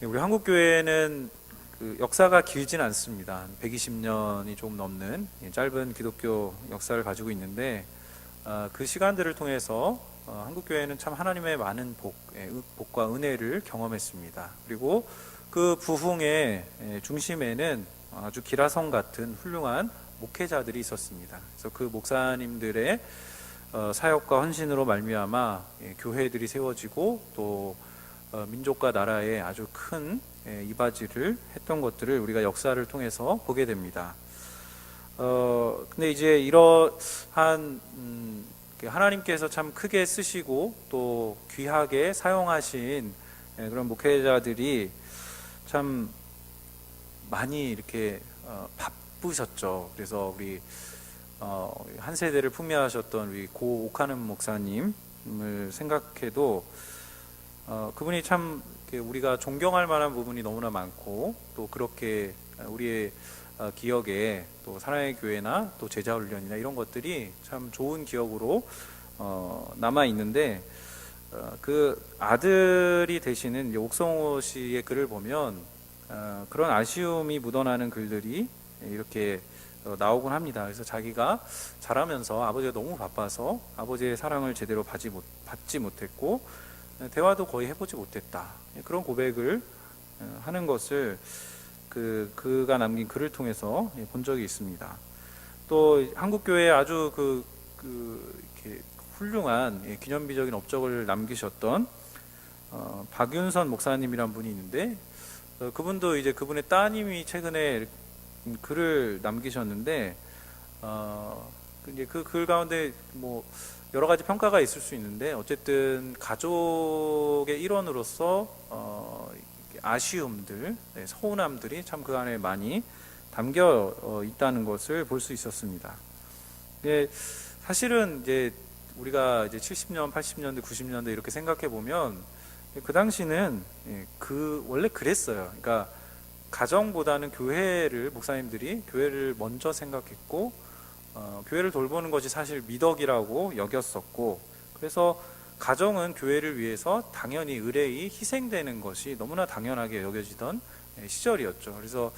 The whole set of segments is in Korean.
네, 우리 한국 교회는 그 역사가 길진 않습니다. 120년이 조금 넘는 예, 짧은 기독교 역사를 가지고 있는데 아, 그 시간들을 통해서 어, 한국 교회는 참 하나님의 많은 복, 예, 의- 복과 은혜를 경험했습니다. 그리고 그 부흥의 예, 중심에는 아주 기라성 같은 훌륭한 목회자들이 있었습니다. 그래서 그 목사님들의 어, 사역과 헌신으로 말미암아 예, 교회들이 세워지고 또 어, 민족과 나라에 아주 큰 예, 이바지를 했던 것들을 우리가 역사를 통해서 보게 됩니다. 어, 근데 이제 이러한 음, 그 하나님께서 참 크게 쓰시고 또 귀하게 사용하신 예, 그런 목회자들이 참 많이 이렇게 어, 바쁘셨죠. 그래서 우리 어, 한 세대를 풍미하셨던 우리 고 옥하는 목사님을 생각해도 어, 그분이 참 우리가 존경할 만한 부분이 너무나 많고 또 그렇게 우리의 어, 기억에 또 사랑의 교회나 또 제자 훈련이나 이런 것들이 참 좋은 기억으로 어, 남아 있는데 어, 그 아들이 되시는 옥성호 씨의 글을 보면 어, 그런 아쉬움이 묻어나는 글들이 이렇게 어, 나오곤 합니다. 그래서 자기가 자라면서 아버지가 너무 바빠서 아버지의 사랑을 제대로 받지, 못, 받지 못했고 어, 대화도 거의 해보지 못했다. 예, 그런 고백을 어, 하는 것을 그 그가 남긴 글을 통해서 예, 본 적이 있습니다. 또 한국 교회에 아주 그, 그 이렇게 훌륭한 예, 기념비적인 업적을 남기셨던 어, 박윤선 목사님이란 분이 있는데 어, 그분도 이제 그분의 따님이 최근에 글을 남기셨는데 어, 그 이제 그 글 가운데 뭐 여러 가지 평가가 있을 수 있는데 어쨌든 가족의 일원으로서 어, 아쉬움들, 네, 서운함들이 참 그 안에 많이 담겨 어, 있다는 것을 볼 수 있었습니다. 예, 사실은 이제 우리가 이제 70년, 80년대, 90년대 이렇게 생각해 보면 그 당시는 예, 그 원래 그랬어요. 그러니까 가정보다는 교회를 목사님들이 교회를 먼저 생각했고 어, 교회를 돌보는 것이 사실 미덕이라고 여겼었고 그래서 가정은 교회를 위해서 당연히 의뢰이 희생되는 것이 너무나 당연하게 여겨지던 예, 시절이었죠. 그래서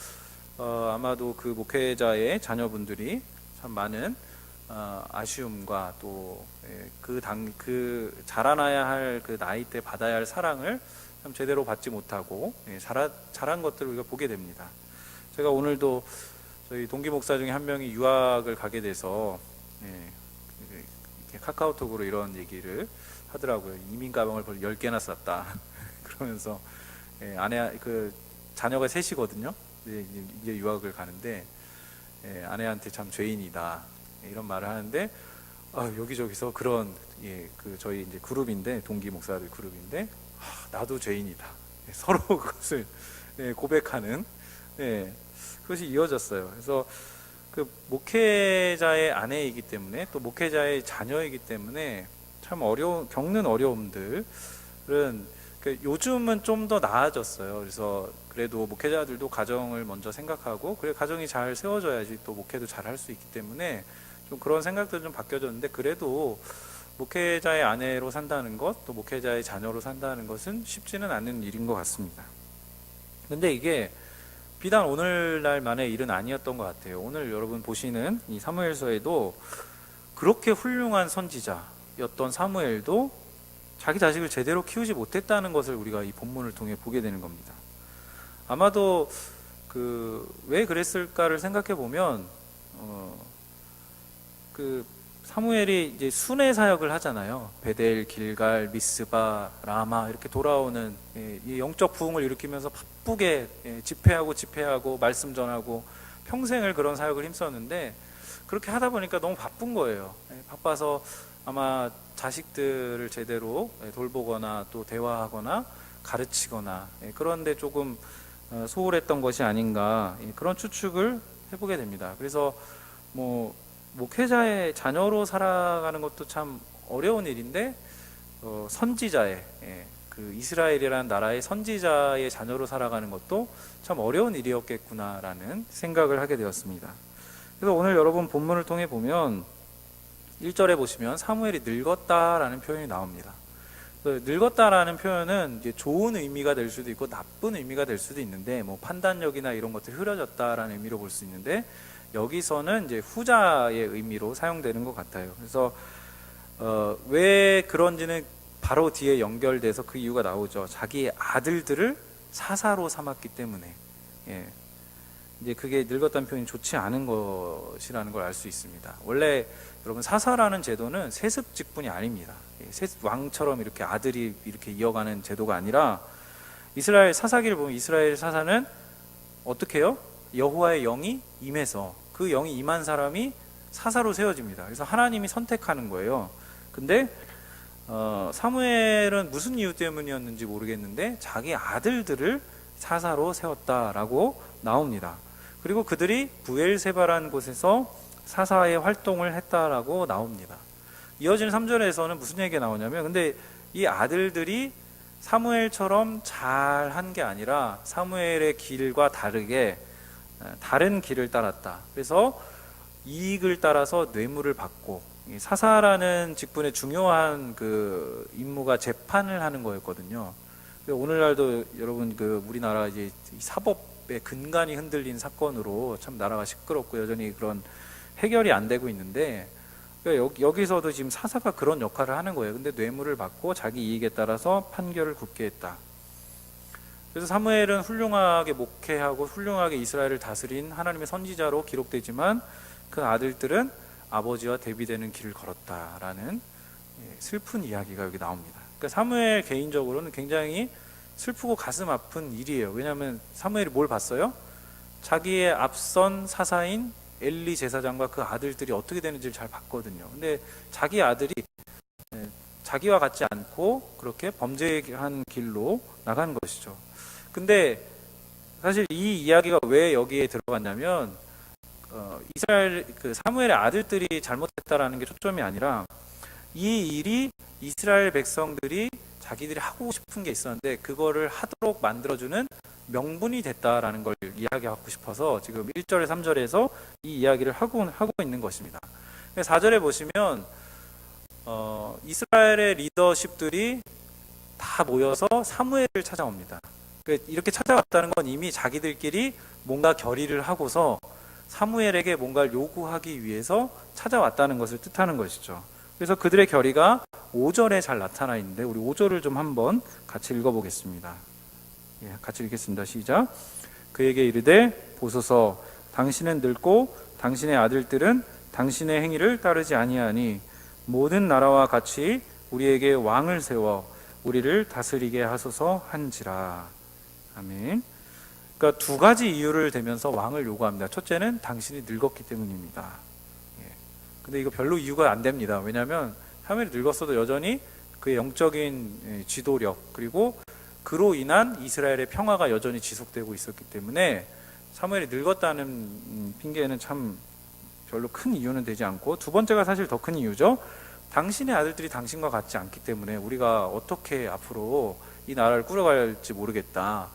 어, 아마도 그 목회자의 자녀분들이 참 많은 어, 아쉬움과 예, 또그당그 그 자라나야 할 그 나이 때 받아야 할 사랑을 참 제대로 받지 못하고 예, 자라, 자란 것들을 우리가 보게 됩니다. 제가 오늘도 저희 동기 목사 중에 한 명이 유학을 가게 돼서 예, 카카오톡으로 이런 얘기를 하더라고요. 이민 가방을 벌써 10개나 쌌다. 그러면서 예, 아내 그 자녀가 셋이거든요. 이제- 이제 유학을 가는데 예, 아내한테 참 죄인이다. 예, 이런 말을 하는데 아, 여기저기서 그런 예, 그 저희 이제 그룹인데 동기 목사들 그룹인데 아, 나도 죄인이다. 예, 서로 그것을 예, 고백하는 예, 그것이 이어졌어요. 그래서 그 목회자의 아내이기 때문에 또 목회자의 자녀이기 때문에 참 어려운 겪는 어려움들은 그 요즘은 좀 더 나아졌어요. 그래서 그래도 목회자들도 가정을 먼저 생각하고 그래 가정이 잘 세워져야지 또 목회도 잘 할 수 있기 때문에 좀 그런 생각들은 좀 바뀌어졌는데 그래도 목회자의 아내로 산다는 것, 또 목회자의 자녀로 산다는 것은 쉽지는 않은 일인 것 같습니다. 근데 이게 비단 오늘날만의 일은 아니었던 것 같아요. 오늘 여러분 보시는 이 사무엘서에도 그렇게 훌륭한 선지자였던 사무엘도 자기 자식을 제대로 키우지 못했다는 것을 우리가 이 본문을 통해 보게 되는 겁니다. 아마도 그 왜 그랬을까를 생각해 보면 어, 그 사무엘이 이제 순회 사역을 하잖아요. 베델, 길갈, 미스바, 라마 이렇게 돌아오는 예, 이 영적 부흥을 일으키면서 바쁘게 예, 집회하고 집회하고 말씀 전하고 평생을 그런 사역을 힘썼는데 그렇게 하다 보니까 너무 바쁜 거예요. 예, 바빠서 아마 자식들을 제대로 예, 돌보거나 또 대화하거나 가르치거나 예, 그런데 조금 어, 소홀했던 것이 아닌가 예, 그런 추측을 해보게 됩니다. 그래서 뭐 목회자의 자녀로 살아가는 것도 참 어려운 일인데 어, 선지자의 예, 그 이스라엘이라는 나라의 선지자의 자녀로 살아가는 것도 참 어려운 일이었겠구나라는 생각을 하게 되었습니다. 그래서 오늘 여러분 본문을 통해 보면 1절에 보시면 사무엘이 늙었다라는 표현이 나옵니다. 그 늙었다라는 표현은 좋은 의미가 될 수도 있고 나쁜 의미가 될 수도 있는데 뭐 판단력이나 이런 것들이 흐려졌다라는 의미로 볼 수 있는데 여기서는 이제 후자의 의미로 사용되는 것 같아요. 그래서 어, 왜 그런지는 바로 뒤에 연결돼서 그 이유가 나오죠. 자기 아들들을 사사로 삼았기 때문에 예. 이제 그게 늙었다는 표현이 좋지 않은 것이라는 걸 알 수 있습니다. 원래 여러분 사사라는 제도는 세습 직분이 아닙니다. 예, 세습 왕처럼 이렇게 아들이 이렇게 이어가는 제도가 아니라 이스라엘 사사기를 보면 이스라엘 사사는 어떻게 해요? 여호와의 영이 임해서 그 영이 임한 사람이 사사로 세워집니다. 그래서 하나님이 선택하는 거예요. 근데 어, 사무엘은 무슨 이유 때문이었는지 모르겠는데 자기 아들들을 사사로 세웠다라고 나옵니다. 그리고 그들이 부엘세바라는 곳에서 사사의 활동을 했다라고 나옵니다. 이어지는 3절에서는 무슨 얘기가 나오냐면 근데 이 아들들이 사무엘처럼 잘 한 게 아니라 사무엘의 길과 다르게 어, 다른 길을 따랐다. 그래서 이익을 따라서 뇌물을 받고 이 사사라는 직분의 중요한 그 임무가 재판을 하는 거였거든요. 오늘날도 여러분 그 우리나라 이제 이 사법의 근간이 흔들린 사건으로 참 나라가 시끄럽고 여전히 그런 해결이 안 되고 있는데 그러니까 여기, 여기서도 지금 사사가 그런 역할을 하는 거예요. 근데 뇌물을 받고 자기 이익에 따라서 판결을 굳게 했다. 그래서 사무엘은 훌륭하게 목회하고 훌륭하게 이스라엘을 다스린 하나님의 선지자로 기록되지만 그 아들들은 아버지와 대비되는 길을 걸었다라는 예, 슬픈 이야기가 여기 나옵니다. 그러니까 사무엘 개인적으로는 굉장히 슬프고 가슴 아픈 일이에요. 왜냐하면 사무엘이 뭘 봤어요? 자기의 앞선 사사인 엘리 제사장과 그 아들들이 어떻게 되는지를 잘 봤거든요. 근데 자기 아들이 예, 자기와 같지 않고 그렇게 범죄한 길로 나간 것이죠. 근데 사실 이 이야기가 왜 여기에 들어갔냐면 어, 이스라엘 그 사무엘의 아들들이 잘못했다라는 게 초점이 아니라 이 일이 이스라엘 백성들이 자기들이 하고 싶은 게 있었는데 그거를 하도록 만들어주는 명분이 됐다라는 걸 이야기하고 싶어서 지금 1절에 3절에서 이 이야기를 하고 하고 있는 것입니다. 4절에 보시면 어, 이스라엘의 리더십들이 다 모여서 사무엘을 찾아옵니다. 그러니까 이렇게 찾아왔다는 건 이미 자기들끼리 뭔가 결의를 하고서 사무엘에게 뭔가를 요구하기 위해서 찾아왔다는 것을 뜻하는 것이죠. 그래서 그들의 결의가 5절에 잘 나타나 있는데 우리 5절을 좀 한번 같이 읽어보겠습니다. 예, 같이 읽겠습니다. 시작. 그에게 이르되 보소서 당신은 늙고 당신의 아들들은 당신의 행위를 따르지 아니하니 모든 나라와 같이 우리에게 왕을 세워 우리를 다스리게 하소서 한지라. 아멘. 그러니까 두 가지 이유를 대면서 왕을 요구합니다. 첫째는 당신이 늙었기 때문입니다. 예. 근데 이거 별로 이유가 안 됩니다. 왜냐하면 사무엘이 늙었어도 여전히 그의 영적인 예, 지도력 그리고 그로 인한 이스라엘의 평화가 여전히 지속되고 있었기 때문에 사무엘이 늙었다는 음, 핑계는 참 별로 큰 이유는 되지 않고 두 번째가 사실 더 큰 이유죠. 당신의 아들들이 당신과 같지 않기 때문에 우리가 어떻게 앞으로 이 나라를 꾸려갈지 모르겠다.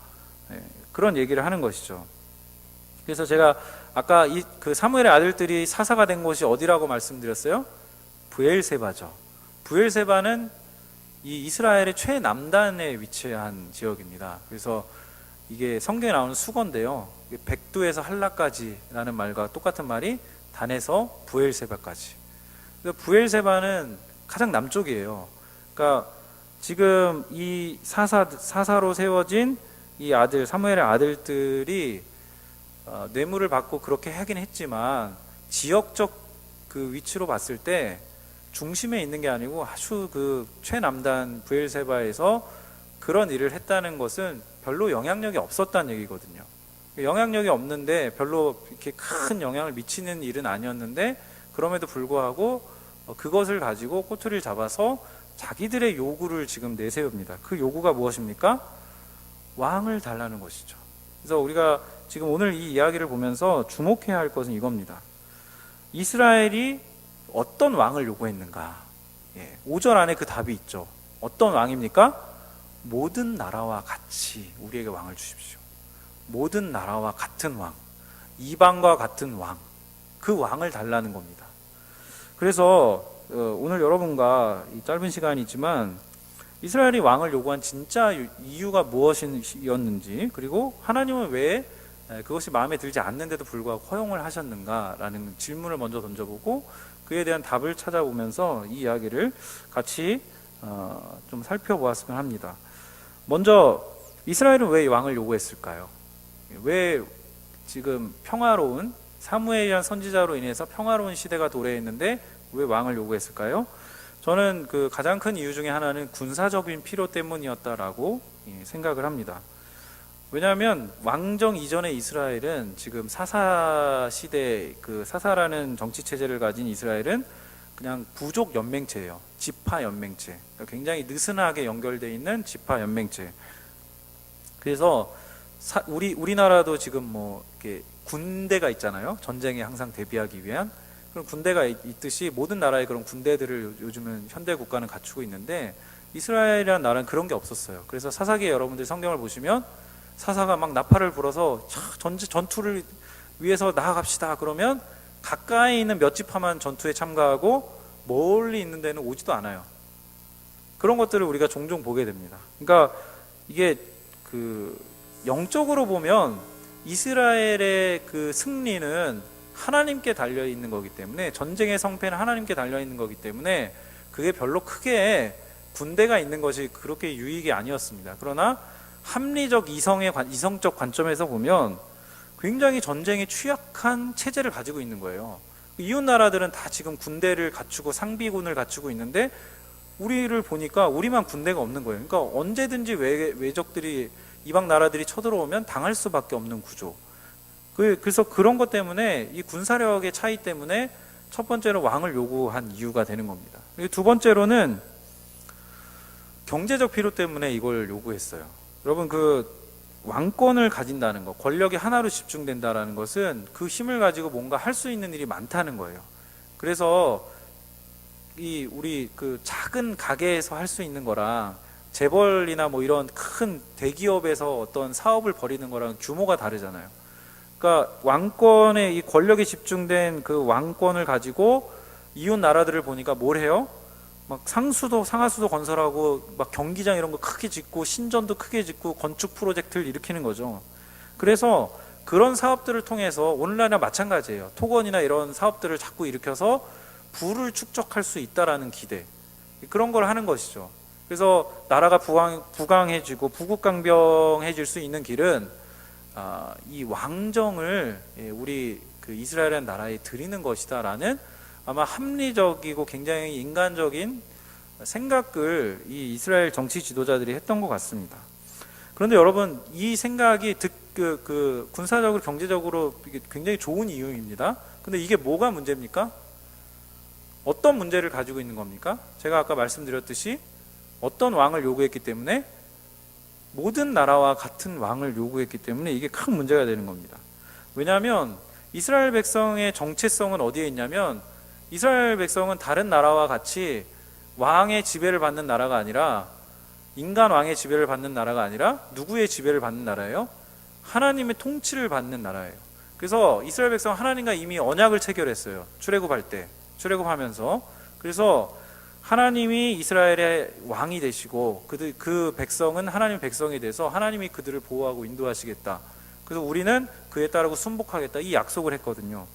예, 그런 얘기를 하는 것이죠. 그래서 제가 아까 이 그 사무엘의 아들들이 사사가 된 곳이 어디라고 말씀드렸어요? 부엘세바죠. 부엘세바는 이 이스라엘의 최남단에 위치한 지역입니다. 그래서 이게 성경에 나오는 수건인데요. 백두에서 한라까지라는 말과 똑같은 말이 단에서 부엘세바까지. 부엘세바는 가장 남쪽이에요. 그러니까 지금 이 사사 사사로 세워진 이 아들 사무엘의 아들들이 어, 뇌물을 받고 그렇게 하긴 했지만 지역적 그 위치로 봤을 때 중심에 있는 게 아니고 아주 그 최남단 부엘세바에서 그런 일을 했다는 것은 별로 영향력이 없었다는 얘기거든요. 영향력이 없는데 별로 이렇게 큰 영향을 미치는 일은 아니었는데 그럼에도 불구하고 어, 그것을 가지고 꼬투리를 잡아서 자기들의 요구를 지금 내세웁니다. 그 요구가 무엇입니까? 왕을 달라는 것이죠. 그래서 우리가 지금 오늘 이 이야기를 보면서 주목해야 할 것은 이겁니다. 이스라엘이 어떤 왕을 요구했는가? 예, 5절 안에 그 답이 있죠. 어떤 왕입니까? 모든 나라와 같이 우리에게 왕을 주십시오. 모든 나라와 같은 왕, 이방과 같은 왕, 그 왕을 달라는 겁니다. 그래서 어, 오늘 여러분과 이 짧은 시간이지만 이스라엘이 왕을 요구한 진짜 유- 이유가 무엇이었는지 그리고 하나님은 왜 에, 그것이 마음에 들지 않는데도 불구하고 허용을 하셨는가라는 질문을 먼저 던져보고 그에 대한 답을 찾아보면서 이 이야기를 같이 어, 좀 살펴보았으면 합니다. 먼저 이스라엘은 왜 왕을 요구했을까요? 왜 지금 평화로운 사무엘이란 선지자로 인해서 평화로운 시대가 도래했는데 왜 왕을 요구했을까요? 저는 그 가장 큰 이유 중에 하나는 군사적인 필요 때문이었다라고 예, 생각을 합니다. 왜냐하면 왕정 이전의 이스라엘은 지금 사사 시대 그 사사라는 정치 체제를 가진 이스라엘은 그냥 부족 연맹체예요. 지파 연맹체. 그러니까 굉장히 느슨하게 연결돼 있는 지파 연맹체. 그래서 사- 우리 우리나라도 지금 뭐 이렇게 군대가 있잖아요. 전쟁에 항상 대비하기 위한 그런 군대가 있- 있듯이 모든 나라의 그런 군대들을 요- 요즘은 현대 국가는 갖추고 있는데 이스라엘이라는 나라는 그런 게 없었어요. 그래서 사사기에 여러분들 성경을 보시면 사사가 막 나팔을 불어서 차, 전, 전투를 위해서 나아갑시다. 그러면 가까이 있는 몇 지파만 전투에 참가하고 멀리 있는 데는 오지도 않아요. 그런 것들을 우리가 종종 보게 됩니다. 그러니까 이게 그 영적으로 보면 이스라엘의 그 승리는 하나님께 달려 있는 거기 때문에 전쟁의 성패는 하나님께 달려 있는 거기 때문에 그게 별로 크게 군대가 있는 것이 그렇게 유익이 아니었습니다. 그러나 합리적 이성의 관- 이성적 관점에서 보면 굉장히 전쟁에 취약한 체제를 가지고 있는 거예요. 이웃 나라들은 다 지금 군대를 갖추고 상비군을 갖추고 있는데 우리를 보니까 우리만 군대가 없는 거예요. 그러니까 언제든지 외, 외적들이 이방 나라들이 쳐들어오면 당할 수밖에 없는 구조. 그- 그래서 그런 것 때문에 이 군사력의 차이 때문에 첫 번째로 왕을 요구한 이유가 되는 겁니다. 두 번째로는 경제적 필요 때문에 이걸 요구했어요. 여러분 그 왕권을 가진다는 것, 권력이 하나로 집중된다라는 것은 그 힘을 가지고 뭔가 할 수 있는 일이 많다는 거예요. 그래서 이 우리 그 작은 가게에서 할 수 있는 거랑 재벌이나 뭐 이런 큰 대기업에서 어떤 사업을 벌이는 거랑 규모가 다르잖아요. 그러니까 왕권의 이 권력이 집중된 그 왕권을 가지고 이웃 나라들을 보니까 뭘 해요? 막 상수도 상하수도 건설하고 막 경기장 이런 거 크게 짓고 신전도 크게 짓고 건축 프로젝트를 일으키는 거죠. 그래서 그런 사업들을 통해서 오늘날이나 마찬가지예요. 토건이나 이런 사업들을 자꾸 일으켜서 부를 축적할 수 있다라는 기대 그런 걸 하는 것이죠. 그래서 나라가 부강, 부강해지고 부국강병해질 수 있는 길은 아, 이 왕정을 예, 우리 그 이스라엘이라는 나라에 드리는 것이다라는 아마 합리적이고 굉장히 인간적인 생각을 이 이스라엘 정치 지도자들이 했던 것 같습니다. 그런데 여러분 이 생각이 득, 그, 그 군사적으로 경제적으로 굉장히 좋은 이유입니다. 근데 이게 뭐가 문제입니까? 어떤 문제를 가지고 있는 겁니까? 제가 아까 말씀드렸듯이 어떤 왕을 요구했기 때문에 모든 나라와 같은 왕을 요구했기 때문에 이게 큰 문제가 되는 겁니다. 왜냐하면 이스라엘 백성의 정체성은 어디에 있냐면 이스라엘 백성은 다른 나라와 같이 왕의 지배를 받는 나라가 아니라 인간 왕의 지배를 받는 나라가 아니라 누구의 지배를 받는 나라예요? 하나님의 통치를 받는 나라예요. 그래서 이스라엘 백성 은 하나님과 이미 언약을 체결했어요. 출애굽할 때 출애굽하면서 그래서 하나님이 이스라엘의 왕이 되시고 그들 그 백성은 하나님 백성이 돼서 하나님이 그들을 보호하고 인도하시겠다. 그래서 우리는 그에 따르고 순복하겠다 이 약속을 했거든요.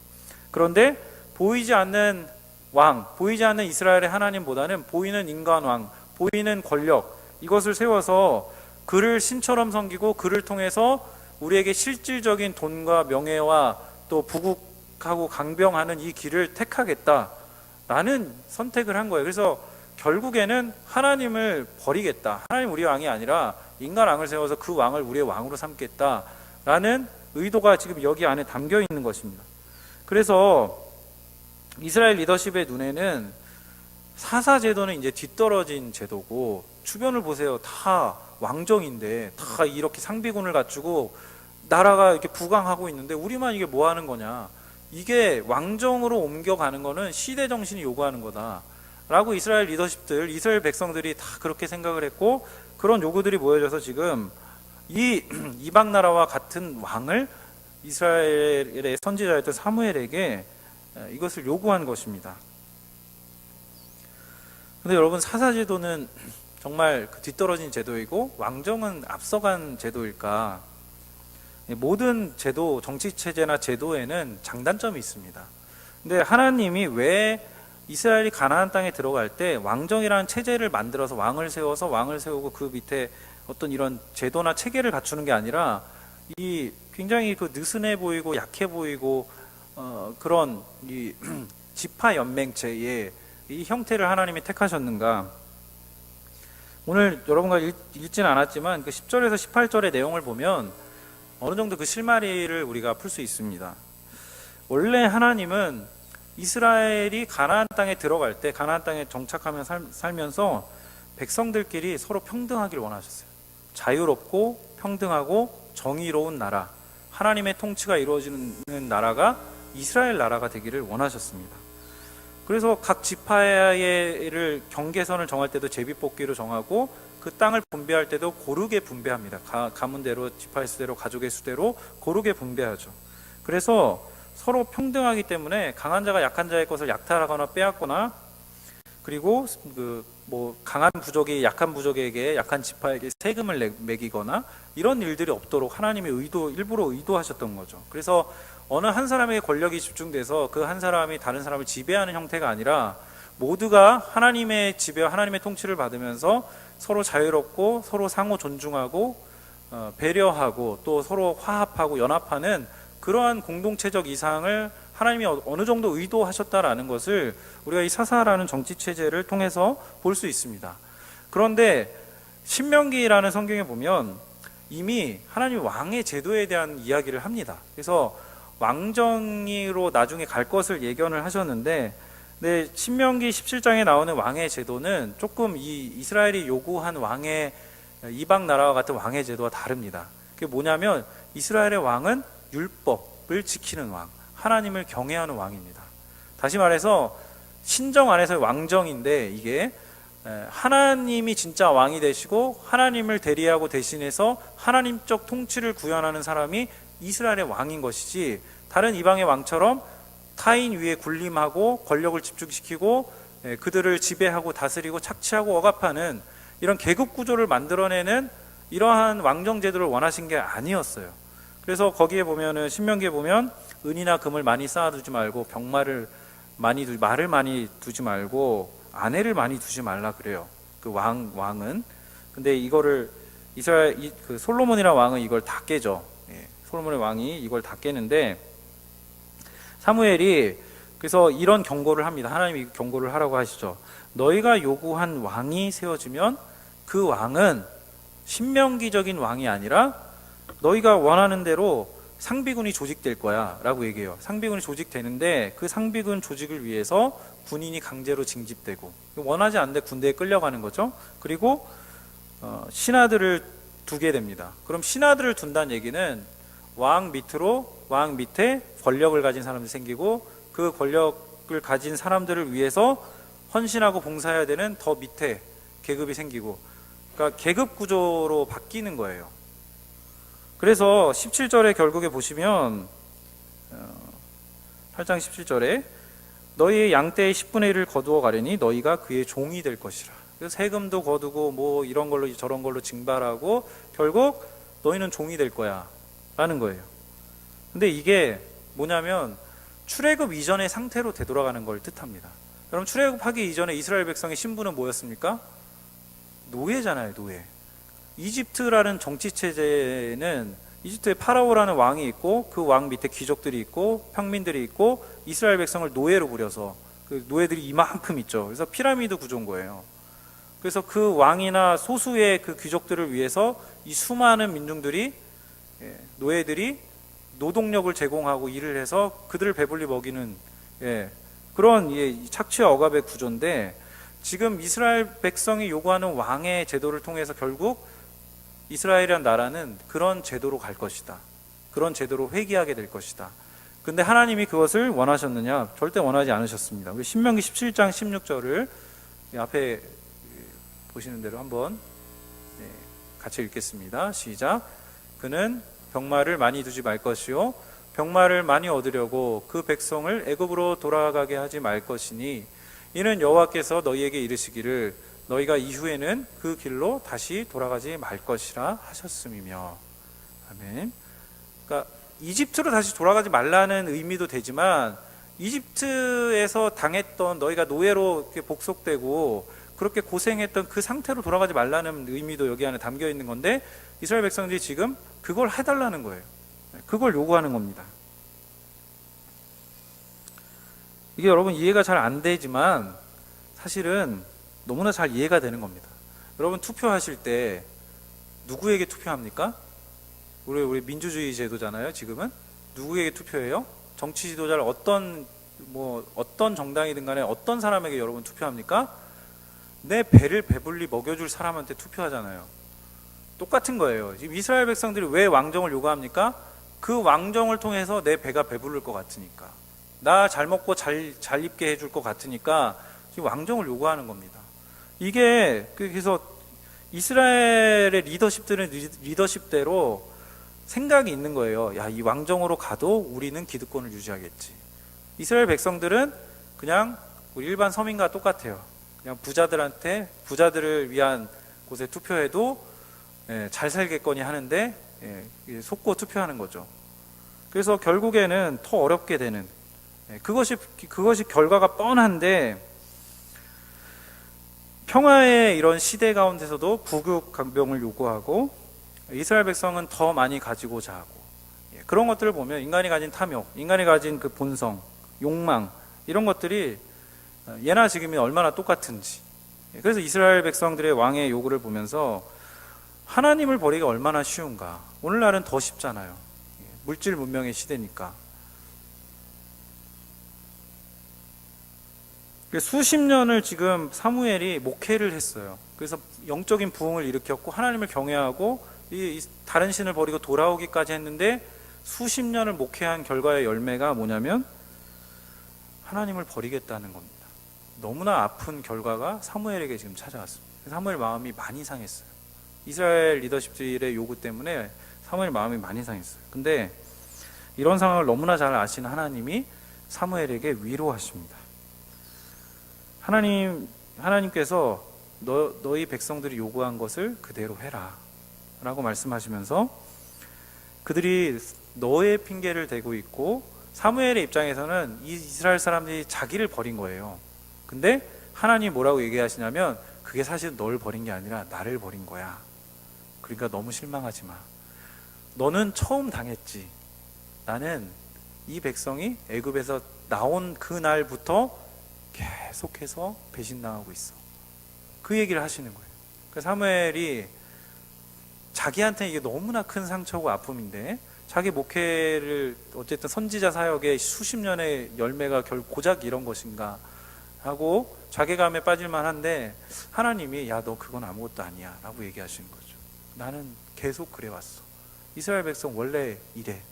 그런데 보이지 않는 왕, 보이지 않는 이스라엘의 하나님보다는 보이는 인간 왕, 보이는 권력 이것을 세워서 그를 신처럼 섬기고 그를 통해서 우리에게 실질적인 돈과 명예와 또 부국하고 강병하는 이 길을 택하겠다 라는 선택을 한 거예요. 그래서 결국에는 하나님을 버리겠다. 하나님 우리 왕이 아니라 인간 왕을 세워서 그 왕을 우리의 왕으로 삼겠다라는 의도가 지금 여기 안에 담겨 있는 것입니다. 그래서 이스라엘 리더십의 눈에는 사사 제도는 이제 뒤떨어진 제도고 주변을 보세요. 다 왕정인데 다 이렇게 상비군을 갖추고 나라가 이렇게 부강하고 있는데 우리만 이게 뭐 하는 거냐? 이게 왕정으로 옮겨가는 거는 시대 정신이 요구하는 거다. 라고 이스라엘 리더십들, 이스라엘 백성들이 다 그렇게 생각을 했고 그런 요구들이 모여져서 지금 이 이방 나라와 같은 왕을 이스라엘의 선지자였던 사무엘에게 이것을 요구한 것입니다. 근데 여러분 사사제도는 정말 그 뒤떨어진 제도이고 왕정은 앞서간 제도일까? 예, 모든 제도, 정치 체제나 제도에는 장단점이 있습니다. 근데 하나님이 왜 이스라엘이 가나안 땅에 들어갈 때 왕정이라는 체제를 만들어서 왕을 세워서 왕을 세우고 그 밑에 어떤 이런 제도나 체계를 갖추는 게 아니라 이 굉장히 그 느슨해 보이고 약해 보이고 어, 그런 이 지파 연맹체의 이 형태를 하나님이 택하셨는가? 오늘 여러분과 읽, 읽지는 않았지만 그 10절에서 18절의 내용을 보면 어느 정도 그 실마리를 우리가 풀 수 있습니다. 원래 하나님은 이스라엘이 가나안 땅에 들어갈 때 가나안 땅에 정착하며 살, 살면서 백성들끼리 서로 평등하기를 원하셨어요. 자유롭고 평등하고 정의로운 나라, 하나님의 통치가 이루어지는 나라가 이스라엘 나라가 되기를 원하셨습니다. 그래서 각 지파를 경계선을 정할 때도 제비뽑기로 정하고 그 땅을 분배할 때도 고르게 분배합니다. 가, 가문대로 지파의 수대로 가족의 수대로 고르게 분배하죠. 그래서 서로 평등하기 때문에 강한 자가 약한 자의 것을 약탈하거나 빼앗거나 그리고 그 뭐 강한 부족이 약한 부족에게 약한 지파에게 세금을 내- 매기거나 이런 일들이 없도록 하나님이 의도 일부러 의도하셨던 거죠. 그래서 어느 한 사람에게 권력이 집중돼서 그 한 사람이 다른 사람을 지배하는 형태가 아니라 모두가 하나님의 지배와 하나님의 통치를 받으면서 서로 자유롭고 서로 상호 존중하고 어, 배려하고 또 서로 화합하고 연합하는 그러한 공동체적 이상을 하나님이 어- 어느 정도 의도하셨다라는 것을 우리가 이 사사라는 정치 체제를 통해서 볼 수 있습니다. 그런데 신명기라는 성경에 보면 이미 하나님 왕의 제도에 대한 이야기를 합니다. 그래서 왕정으로 나중에 갈 것을 예견을 하셨는데 네, 신명기 17장에 나오는 왕의 제도는 조금 이 이스라엘이 요구한 왕의 이방 나라와 같은 왕의 제도와 다릅니다. 그게 뭐냐면 이스라엘의 왕은 율법을 지키는 왕, 하나님을 경외하는 왕입니다. 다시 말해서 신정 안에서의 왕정인데 이게 에, 하나님이 진짜 왕이 되시고 하나님을 대리하고 대신해서 하나님적 통치를 구현하는 사람이 이스라엘의 왕인 것이지 다른 이방의 왕처럼 타인 위에 군림하고 권력을 집중시키고 에, 그들을 지배하고 다스리고 착취하고 억압하는 이런 계급 구조를 만들어내는 이러한 왕정 제도를 원하신 게 아니었어요. 그래서 거기에 보면은 신명기에 보면 은이나 금을 많이 쌓아두지 말고 병마를 많이 두, 말을 많이 두지 말고 아내를 많이 두지 말라 그래요. 그 왕 왕은 근데 이거를 이스라엘 이, 그 솔로몬이라 왕은 이걸 다 깨죠. 예, 솔로몬의 왕이 이걸 다 깨는데 사무엘이 그래서 이런 경고를 합니다. 하나님이 경고를 하라고 하시죠. 너희가 요구한 왕이 세워지면 그 왕은 신명기적인 왕이 아니라 너희가 원하는 대로 상비군이 조직될 거야 라고 얘기해요. 상비군이 조직되는데 그 상비군 조직을 위해서 군인이 강제로 징집되고 원하지 않는데 군대에 끌려가는 거죠. 그리고 어, 신하들을 두게 됩니다. 그럼 신하들을 둔다는 얘기는 왕 밑으로 왕 밑에 권력을 가진 사람들이 생기고 그 권력을 가진 사람들을 위해서 헌신하고 봉사해야 되는 더 밑에 계급이 생기고 그러니까 계급 구조로 바뀌는 거예요. 그래서 17절에 결국에 보시면 어, 8장 17절에 너희의 양떼의 10분의 1을 거두어 가려니 너희가 그의 종이 될 것이라. 그래서 세금도 거두고 뭐 이런 걸로 저런 걸로 징발하고 결국 너희는 종이 될 거야. 라는 거예요. 근데 이게 뭐냐면 출애굽 이전의 상태로 되돌아가는 걸 뜻합니다. 여러분 출애굽하기 이전에 이스라엘 백성의 신분은 뭐였습니까? 노예잖아요, 노예. 이집트라는 정치 체제는 이집트에 파라오라는 왕이 있고 그 왕 밑에 귀족들이 있고 평민들이 있고 이스라엘 백성을 노예로 부려서 그 노예들이 이만큼 있죠. 그래서 피라미드 구조인 거예요. 그래서 그 왕이나 소수의 그 귀족들을 위해서 이 수많은 민중들이 예, 노예들이 노동력을 제공하고 일을 해서 그들을 배불리 먹이는 예, 그런 예, 착취와 억압의 구조인데 지금 이스라엘 백성이 요구하는 왕의 제도를 통해서 결국 이스라엘이란 나라는 그런 제도로 갈 것이다. 그런 제도로 회귀하게 될 것이다. 근데 하나님이 그것을 원하셨느냐? 절대 원하지 않으셨습니다. 우리 신명기 17장 16절을 앞에 보시는 대로 한번 네, 같이 읽겠습니다. 시작. 그는 병마를 많이 두지 말 것이요 병마를 많이 얻으려고 그 백성을 애굽으로 돌아가게 하지 말 것이니 이는 여호와께서 너희에게 이르시기를 너희가 이후에는 그 길로 다시 돌아가지 말 것이라 하셨음이며 아멘. 그러니까 이집트로 다시 돌아가지 말라는 의미도 되지만 이집트에서 당했던 너희가 노예로 복속되고 그렇게 고생했던 그 상태로 돌아가지 말라는 의미도 여기 안에 담겨 있는 건데 이스라엘 백성들이 지금 그걸 해달라는 거예요. 그걸 요구하는 겁니다. 이게 여러분 이해가 잘 안 되지만 사실은 너무나 잘 이해가 되는 겁니다. 여러분 투표하실 때 누구에게 투표합니까? 우리 우리 민주주의 제도잖아요. 지금은 누구에게 투표해요? 정치 지도자를 어떤 뭐 어떤 정당이든 간에 어떤 사람에게 여러분 투표합니까? 내 배를 배불리 먹여줄 사람한테 투표하잖아요. 똑같은 거예요. 지금 이스라엘 백성들이 왜 왕정을 요구합니까? 그 왕정을 통해서 내 배가 배부를 것 같으니까. 나 잘 먹고 잘, 잘 입게 해줄 것 같으니까 지금 왕정을 요구하는 겁니다. 이게 그래서 이스라엘의 리더십들은 리- 리더십대로 생각이 있는 거예요. 야, 이 왕정으로 가도 우리는 기득권을 유지하겠지. 이스라엘 백성들은 그냥 우리 일반 서민과 똑같아요. 그냥 부자들한테 부자들을 위한 곳에 투표해도 예, 잘 살겠거니 하는데 예, 속고 투표하는 거죠. 그래서 결국에는 더 어렵게 되는 예, 그것이 그것이 결과가 뻔한데 평화의 이런 시대 가운데서도 구국 강병을 요구하고 이스라엘 백성은 더 많이 가지고자 하고 예, 그런 것들을 보면 인간이 가진 탐욕, 인간이 가진 그 본성, 욕망 이런 것들이 어, 예나 지금이 얼마나 똑같은지 예, 그래서 이스라엘 백성들의 왕의 요구를 보면서 하나님을 버리기가 얼마나 쉬운가 오늘날은 더 쉽잖아요 예, 물질 문명의 시대니까 수십 년을 지금 사무엘이 목회를 했어요. 그래서 영적인 부흥을 일으켰고 하나님을 경외하고 다른 신을 버리고 돌아오기까지 했는데 수십 년을 목회한 결과의 열매가 뭐냐면 하나님을 버리겠다는 겁니다. 너무나 아픈 결과가 사무엘에게 지금 찾아왔습니다. 사무엘 마음이 많이 상했어요. 이스라엘 리더십들의 요구 때문에 사무엘 마음이 많이 상했어요. 근데 이런 상황을 너무나 잘 아시는 하나님이 사무엘에게 위로하십니다. 하나님 하나님께서 너 너희 백성들이 요구한 것을 그대로 해라 라고 말씀하시면서 그들이 너의 핑계를 대고 있고 사무엘의 입장에서는 이 이스라엘 사람들이 자기를 버린 거예요. 근데 하나님 뭐라고 얘기하시냐면 그게 사실 널 버린 게 아니라 나를 버린 거야. 그러니까 너무 실망하지 마. 너는 처음 당했지. 나는 이 백성이 애굽에서 나온 그 날부터 계속해서 배신당하고 있어. 그 얘기를 하시는 거예요. 그 사무엘이 자기한테 이게 너무나 큰 상처고 아픔인데 자기 목회를 어쨌든 선지자 사역의 수십 년의 열매가 결 고작 이런 것인가 하고 자괴감에 빠질 만한데 하나님이 야 너 그건 아무것도 아니야라고 얘기하시는 거죠. 나는 계속 그래 왔어. 이스라엘 백성 원래 이래.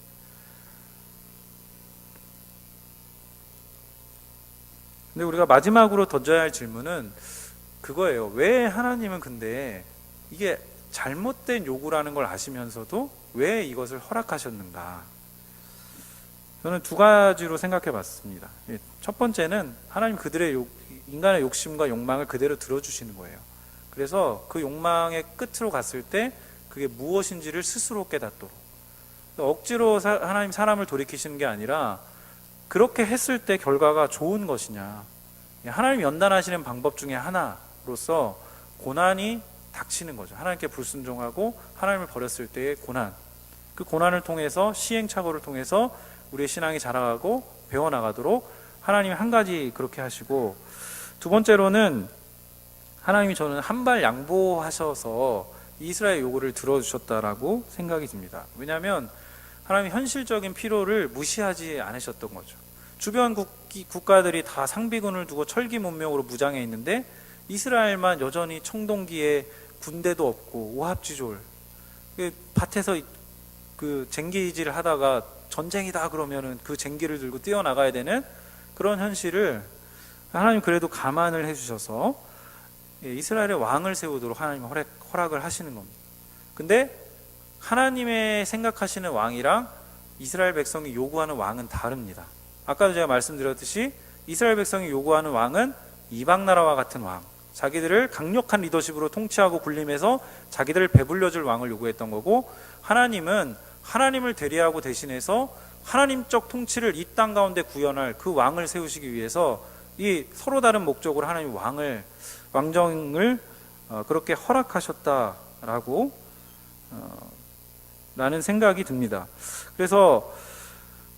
근데 우리가 마지막으로 던져야 할 질문은 그거예요. 왜 하나님은 근데 이게 잘못된 요구라는 걸 아시면서도 왜 이것을 허락하셨는가? 저는 두 가지로 생각해 봤습니다. 예, 첫 번째는 하나님 그들의 욕, 인간의 욕심과 욕망을 그대로 들어주시는 거예요. 그래서 그 욕망의 끝으로 갔을 때 그게 무엇인지를 스스로 깨닫도록. 억지로 사- 하나님 사람을 돌이키시는 게 아니라 그렇게 했을 때 결과가 좋은 것이냐. 하나님 연단하시는 방법 중에 하나로서 고난이 닥치는 거죠. 하나님께 불순종하고 하나님을 버렸을 때의 고난. 그 고난을 통해서 시행착오를 통해서 우리의 신앙이 자라가고 배워나가도록 하나님이 한 가지 그렇게 하시고 두 번째로는 하나님이 저는 한 발 양보하셔서 이스라엘 요구를 들어주셨다라고 생각이 듭니다. 왜냐하면 하나님이 현실적인 필요를 무시하지 않으셨던 거죠. 주변 국기, 국가들이 다 상비군을 두고 철기 문명으로 무장해 있는데 이스라엘만 여전히 청동기에 군대도 없고 오합지졸. 그 밭에서 이- 그 쟁기질을 하다가 전쟁이다 그러면은 그 쟁기를 들고 뛰어나가야 되는 그런 현실을 하나님 그래도 감안을 해주셔서 예, 이스라엘의 왕을 세우도록 하나님 허락, 허락을 하시는 겁니다. 근데 하나님의 생각하시는 왕이랑 이스라엘 백성이 요구하는 왕은 다릅니다. 아까도 제가 말씀드렸듯이 이스라엘 백성이 요구하는 왕은 이방 나라와 같은 왕, 자기들을 강력한 리더십으로 통치하고 군림해서 자기들을 배불려줄 왕을 요구했던 거고 하나님은 하나님을 대리하고 대신해서 하나님적 통치를 이 땅 가운데 구현할 그 왕을 세우시기 위해서 이 서로 다른 목적으로 하나님 왕을 왕정을 어, 그렇게 허락하셨다라고 어, 라는 생각이 듭니다. 그래서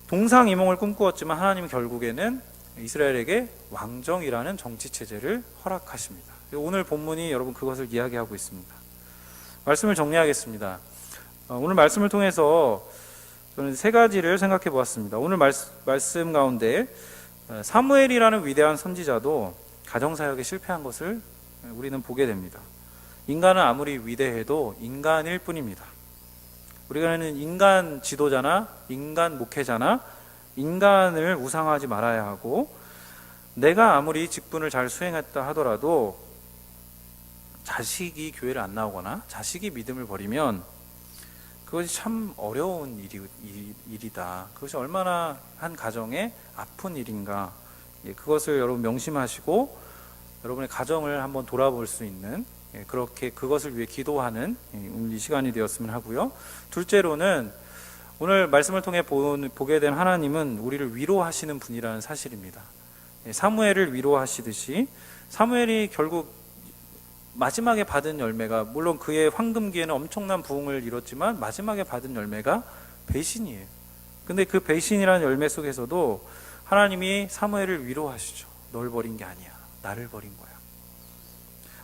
동상이몽을 꿈꾸었지만 하나님 결국에는 이스라엘에게 왕정이라는 정치 체제를 허락하십니다. 오늘 본문이 여러분 그것을 이야기하고 있습니다. 말씀을 정리하겠습니다. 어, 오늘 말씀을 통해서 저는 세 가지를 생각해 보았습니다. 오늘 말씀, 가운데 어, 사무엘이라는 위대한 선지자도 가정사역에 실패한 것을 우리는 보게 됩니다. 인간은 아무리 위대해도 인간일 뿐입니다. 우리가는 인간 지도자나 인간 목회자나 인간을 우상하지 말아야 하고 내가 아무리 직분을 잘 수행했다 하더라도 자식이 교회를 안 나오거나 자식이 믿음을 버리면 그것이 참 어려운 일이, 일- 일이다. 그것이 얼마나 한 가정에 아픈 일인가. 예, 그것을 여러분 명심하시고 여러분의 가정을 한번 돌아볼 수 있는 예, 그렇게 그것을 위해 기도하는 예, 이 시간이 되었으면 하고요. 둘째로는 오늘 말씀을 통해 본- 보게 된 하나님은 우리를 위로하시는 분이라는 사실입니다. 예, 사무엘을 위로하시듯이 사무엘이 결국 마지막에 받은 열매가 물론 그의 황금기에는 엄청난 부흥을 이뤘지만 마지막에 받은 열매가 배신이에요. 근데 그 배신이라는 열매 속에서도 하나님이 사무엘을 위로하시죠. 널 버린 게 아니야. 나를 버린 거야.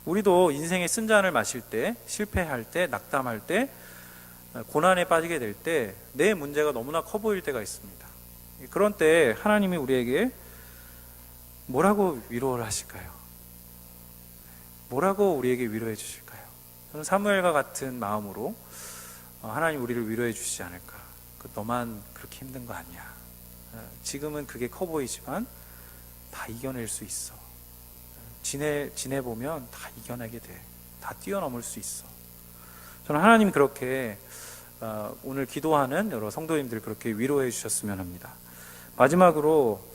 우리도 인생의 쓴잔을 마실 때, 실패할 때, 낙담할 때, 고난에 빠지게 될 때, 내 문제가 너무나 커 보일 때가 있습니다. 그런 때 하나님이 우리에게 뭐라고 위로를 하실까요? 뭐라고 우리에게 위로해 주실까요? 저는 사무엘과 같은 마음으로 어, 하나님 우리를 위로해 주시지 않을까. 그 너만 그렇게 힘든 거 아니야. 어, 지금은 그게 커 보이지만 다 이겨낼 수 있어. 지내 지내 보면 다 이겨내게 돼. 다 뛰어넘을 수 있어. 저는 하나님 그렇게 어, 오늘 기도하는 여러 성도님들 그렇게 위로해 주셨으면 합니다. 마지막으로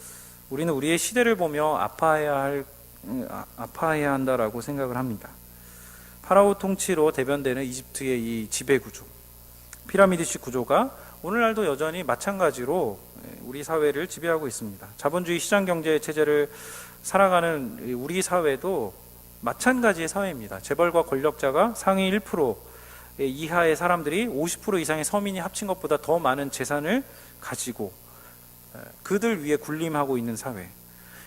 우리는 우리의 시대를 보며 아파해야 할 음, 아- 아파해야 한다라고 생각을 합니다. 파라오 통치로 대변되는 이집트의 이 지배 구조, 피라미드식 구조가 오늘날도 여전히 마찬가지로 예, 우리 사회를 지배하고 있습니다. 자본주의 시장 경제 체제를 살아가는 이 우리 사회도 마찬가지의 사회입니다. 재벌과 권력자가 상위 1% 이하의 사람들이 50% 이상의 서민이 합친 것보다 더 많은 재산을 가지고 에, 그들 위에 군림하고 있는 사회.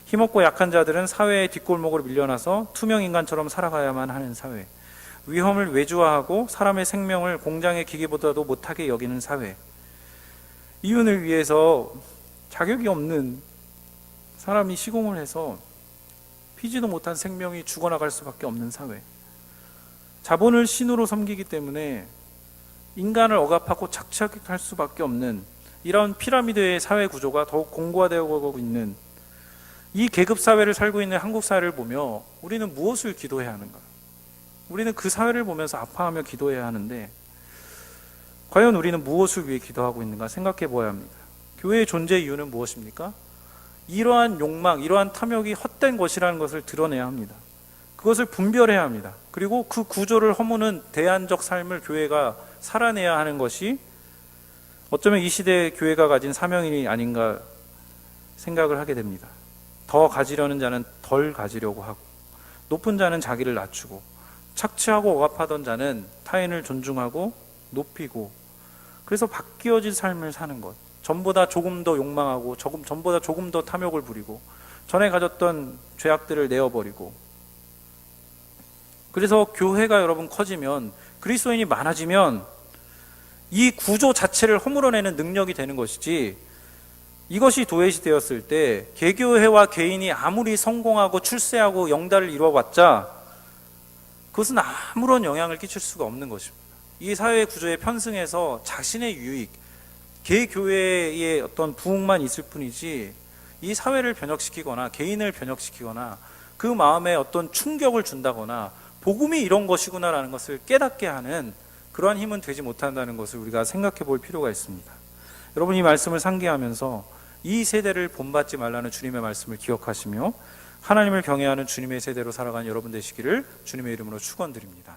힘없고 약한 자들은 사회의 뒷골목으로 밀려나서 투명 인간처럼 살아가야만 하는 사회. 위험을 외주화하고 사람의 생명을 공장의 기계보다도 못하게 여기는 사회. 이윤을 위해서 자격이 없는 사람이 시공을 해서 피지도 못한 생명이 죽어나갈 수밖에 없는 사회. 자본을 신으로 섬기기 때문에 인간을 억압하고 착취할 수밖에 없는 이런 피라미드의 사회 구조가 더욱 공고화되어 가고 있는 이 계급 사회를 살고 있는 한국 사회를 보며 우리는 무엇을 기도해야 하는가? 우리는 그 사회를 보면서 아파하며 기도해야 하는데 과연 우리는 무엇을 위해 기도하고 있는가 생각해 보아야 합니다. 교회의 존재 이유는 무엇입니까? 이러한 욕망, 이러한 탐욕이 헛된 것이라는 것을 드러내야 합니다. 그것을 분별해야 합니다. 그리고 그 구조를 허무는 대안적 삶을 교회가 살아내야 하는 것이 어쩌면 이 시대의 교회가 가진 사명이 아닌가 생각을 하게 됩니다. 더 가지려는 자는 덜 가지려고 하고 높은 자는 자기를 낮추고 착취하고 억압하던 자는 타인을 존중하고 높이고 그래서 바뀌어진 삶을 사는 것 전보다 조금 더 욕망하고 조금 전보다 조금 더 탐욕을 부리고 전에 가졌던 죄악들을 내어버리고 그래서 교회가 여러분 커지면 그리스도인이 많아지면 이 구조 자체를 허물어내는 능력이 되는 것이지 이것이 도외시 되었을 때 개교회와 개인이 아무리 성공하고 출세하고 영달을 이루어봤자 그것은 아무런 영향을 끼칠 수가 없는 것입니다. 이 사회 구조에 편승해서 자신의 유익, 개교회의 어떤 부흥만 있을 뿐이지 이 사회를 변혁시키거나 개인을 변혁시키거나 그 마음에 어떤 충격을 준다거나 복음이 이런 것이구나라는 것을 깨닫게 하는 그러한 힘은 되지 못한다는 것을 우리가 생각해 볼 필요가 있습니다. 여러분 이 말씀을 상기하면서 이 세대를 본받지 말라는 주님의 말씀을 기억하시며 하나님을 경외하는 주님의 세대로 살아가는 여러분 되시기를 주님의 이름으로 축원드립니다.